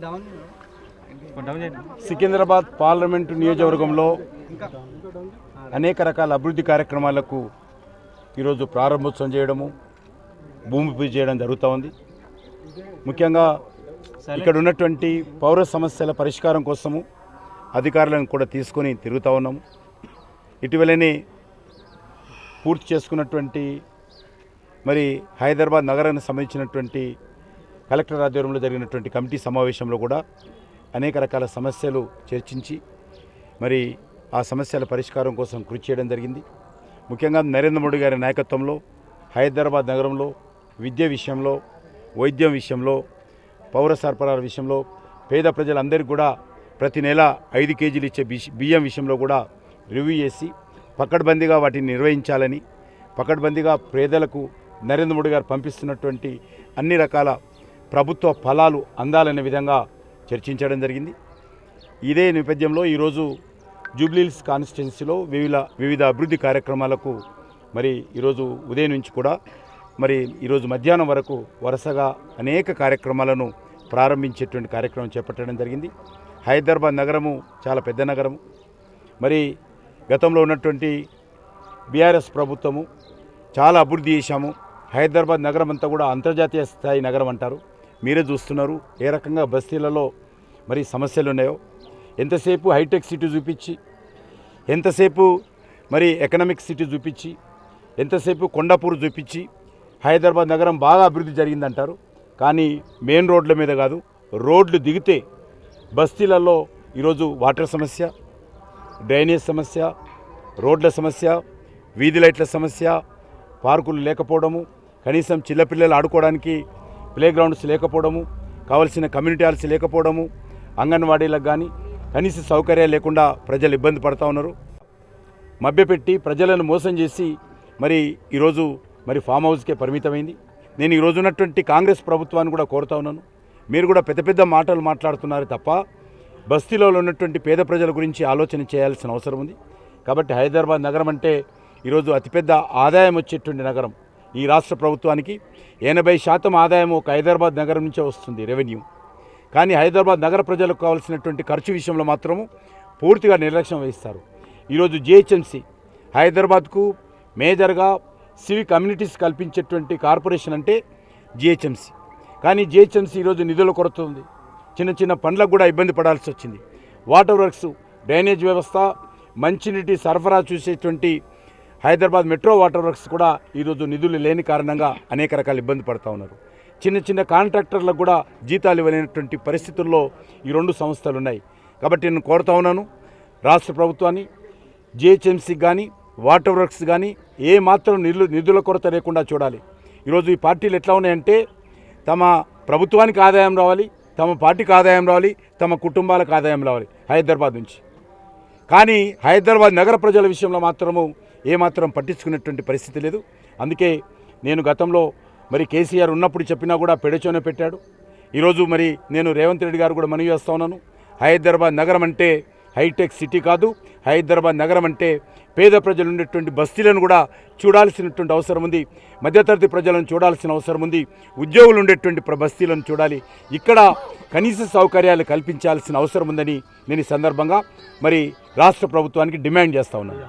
Oh, Secunderabad parliament నియోజకవర్గంలో అనేక రకాల అభివృద్ధి కార్యక్రమాలకు ఈరోజు ప్రారంభోత్సవం చేయడము భూమి పూజ చేయడం జరుగుతూ ఉంది. ముఖ్యంగా ఇక్కడ ఉన్నటువంటి పౌర సమస్యల పరిష్కారం కోసము అధికారులను కూడా తీసుకొని తిరుగుతూ ఉన్నాము ఇటీవలనే పూర్తి చేసుకున్నటువంటి మరి హైదరాబాద్ నగరానికి సంబంధించినటువంటి కలెక్టర్ ఆధ్వర్యంలో జరిగినటువంటి కమిటీ సమావేశంలో కూడా అనేక రకాల సమస్యలు చర్చించి మరి ఆ సమస్యల పరిష్కారం కోసం కృషి చేయడం జరిగింది. ముఖ్యంగా నరేంద్ర మోడీ గారి నాయకత్వంలో హైదరాబాద్ నగరంలో విద్య విషయంలో వైద్యం విషయంలో పౌర సరఫరాల విషయంలో పేద ప్రజలందరికీ కూడా ప్రతి నెల ఐదు కేజీలు ఇచ్చే బియ్యం విషయంలో కూడా రివ్యూ చేసి పకడ్బందీగా వాటిని నిర్వహించాలని పకడ్బందీగా పేదలకు నరేంద్ర మోడీ గారు పంపిస్తున్నటువంటి అన్ని రకాల ప్రభుత్వ ఫలాలు అందాలనే విధంగా చర్చించడం జరిగింది. ఇదే నేపథ్యంలో ఈరోజు జూబ్లీహిల్స్ కాన్స్టిట్యున్సీలో వివిధ వివిధ అభివృద్ధి కార్యక్రమాలకు మరి ఈరోజు ఉదయం నుంచి కూడా మరి ఈరోజు మధ్యాహ్నం వరకు వరుసగా అనేక కార్యక్రమాలను ప్రారంభించేటువంటి కార్యక్రమం చేపట్టడం జరిగింది. హైదరాబాద్ నగరము చాలా పెద్ద నగరము. మరి గతంలో ఉన్నటువంటి బీఆర్ఎస్ ప్రభుత్వము చాలా అభివృద్ధి చేశాము. హైదరాబాద్ నగరం అంతా కూడా అంతర్జాతీయ స్థాయి నగరం అంటారు. మీరే చూస్తున్నారు ఏ రకంగా బస్తీలలో మరి సమస్యలు ఉన్నాయో. ఎంతసేపు హైటెక్ సిటీ చూపించి ఎంతసేపు మరి ఎకనామిక్ సిటీ చూపించి ఎంతసేపు కొండాపూర్ చూపించి హైదరాబాద్ నగరం బాగా అభివృద్ధి జరిగిందంటారు. కానీ మెయిన్ రోడ్ల మీద కాదు రోడ్లు దిగితే బస్తీలలో ఈరోజు వాటర్ సమస్య డ్రైనేజ్ సమస్య రోడ్ల సమస్య వీధి లైట్ల సమస్య పార్కులు లేకపోవడము కనీసం చిన్నపిల్లలు ఆడుకోవడానికి ప్లేగ్రౌండ్స్ లేకపోవడము కావలసిన కమ్యూనిటీ హాల్స్ లేకపోవడము అంగన్వాడీలకు కానీ కనీస సౌకర్యాలు లేకుండా ప్రజలు ఇబ్బంది పడుతూ ఉన్నారు. మభ్యపెట్టి ప్రజలను మోసం చేసి మరి ఈరోజు మరి ఫామ్ హౌస్కే పరిమితమైంది. నేను ఈరోజు ఉన్నటువంటి కాంగ్రెస్ ప్రభుత్వాన్ని కూడా కోరుతా ఉన్నాను. మీరు కూడా పెద్ద పెద్ద మాటలు మాట్లాడుతున్నారు తప్ప బస్తీలో ఉన్నటువంటి పేద ప్రజల గురించి ఆలోచన చేయాల్సిన అవసరం ఉంది. కాబట్టి హైదరాబాద్ నగరం అంటే ఈరోజు అతిపెద్ద ఆదాయం వచ్చేటువంటి నగరం. ఈ రాష్ట్ర ప్రభుత్వానికి ఎనభై శాతం ఆదాయం ఒక హైదరాబాద్ నగరం నుంచే వస్తుంది రెవెన్యూ. కానీ హైదరాబాద్ నగర ప్రజలకు కావాల్సినటువంటి ఖర్చు విషయంలో మాత్రము పూర్తిగా నిర్లక్ష్యం వహిస్తారు. ఈరోజు జిహెచ్ఎంసీ హైదరాబాద్కు మేజర్గా సివిక్ కమ్యూనిటీస్ కల్పించేటువంటి కార్పొరేషన్ అంటే జిహెచ్ఎంసీ. కానీ జిహెచ్ఎంసీ ఈరోజు నిధుల కొరత ఉంది చిన్న చిన్న పనులకు కూడా ఇబ్బంది పడాల్సి వచ్చింది. వాటర్ వర్క్స్ డ్రైనేజ్ వ్యవస్థ మంచినీటి సరఫరా చూసేటువంటి హైదరాబాద్ మెట్రో వాటర్ వర్క్స్ కూడా ఈరోజు నిధులు లేని కారణంగా అనేక రకాల ఇబ్బంది పడుతూ ఉన్నారు. చిన్న చిన్న కాంట్రాక్టర్లకు కూడా జీతాలు ఇవ్వలేనటువంటి పరిస్థితుల్లో ఈ రెండు సంస్థలు ఉన్నాయి కాబట్టి నేను కోరుతా ఉన్నాను రాష్ట్ర ప్రభుత్వాన్ని జిహెచ్ఎంసీకి కానీ వాటర్ వర్క్స్ కానీ ఏ మాత్రం నిధులు నిధుల కొరత లేకుండా చూడాలి. ఈరోజు ఈ పార్టీలు ఎట్లా ఉన్నాయంటే తమ ప్రభుత్వానికి ఆదాయం రావాలి తమ పార్టీకి ఆదాయం రావాలి తమ కుటుంబాలకు ఆదాయం రావాలి హైదరాబాద్ నుంచి. కానీ హైదరాబాద్ నగర ప్రజల విషయంలో మాత్రము ఏమాత్రం పట్టించుకునేటువంటి పరిస్థితి లేదు. అందుకే నేను గతంలో మరి కేసీఆర్ ఉన్నప్పుడు చెప్పినా కూడా పెడచోనే పెట్టాడు. ఈరోజు మరి నేను రేవంత్ రెడ్డి గారు కూడా మనవి చేస్తా ఉన్నాను. హైదరాబాద్ నగరం అంటే హైటెక్ సిటీ కాదు హైదరాబాద్ నగరం అంటే పేద ప్రజలు ఉండేటువంటి బస్తీలను కూడా చూడాల్సినటువంటి అవసరం ఉంది. మధ్యతరగతి ప్రజలను చూడాల్సిన అవసరం ఉంది. ఉద్యోగులు ఉండేటువంటి ప్ర- బస్తీలను చూడాలి. ఇక్కడ కనీస సౌకర్యాలు కల్పించాల్సిన అవసరం ఉందని నేను ఈ సందర్భంగా మరి రాష్ట్ర ప్రభుత్వానికి డిమాండ్ చేస్తా ఉన్నాను.